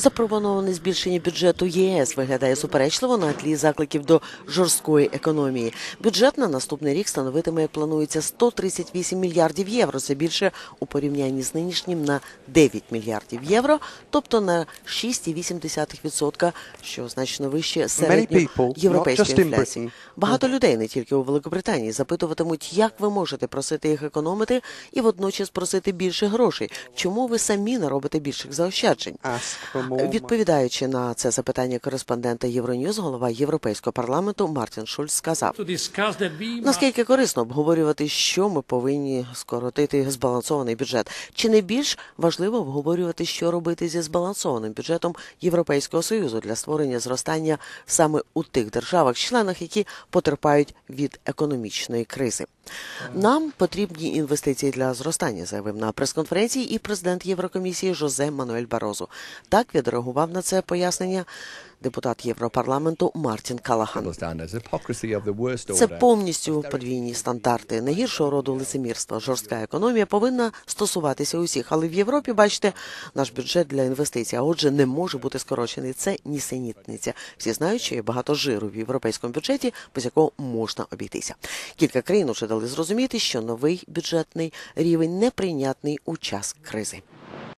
Запропоноване збільшення бюджету ЄС виглядає суперечливо на тлі закликів до жорсткої економії. Бюджет на наступний рік становитиме, як планується, 138 мільярдів євро. Це більше у порівнянні з нинішнім на 9 мільярдів євро, тобто на 6,8%, що значно вище середньої people, європейської just інфляції. Багато людей, не тільки у Великобританії, запитуватимуть, як ви можете просити їх економити і водночас просити більше грошей. Чому ви самі не робите більших заощаджень? Відповідаючи на це запитання кореспондента Євроньюз, голова Європейського парламенту Мартін Шульц сказав: наскільки корисно обговорювати, що ми повинні скоротити збалансований бюджет, чи не більш важливо обговорювати, що робити зі збалансованим бюджетом Європейського союзу для створення зростання саме у тих державах-членах, які потерпають від економічної кризи. Нам потрібні інвестиції для зростання, заявив на прес-конференції і президент Єврокомісії Жозе Мануель Барозу. Так відреагував на це пояснення депутат Європарламенту Мартін Калахан. Це повністю подвійні стандарти найгіршого роду лицемірства. Жорстка економія повинна стосуватися усіх. Але в Європі, бачите, наш бюджет для інвестицій, а отже, не може бути скорочений. Це нісенітниця. Всі знають, що є багато жиру в європейському бюджеті, без якого можна обійтися. Кілька країн уже дали зрозуміти, що новий бюджетний рівень неприйнятний у час кризи.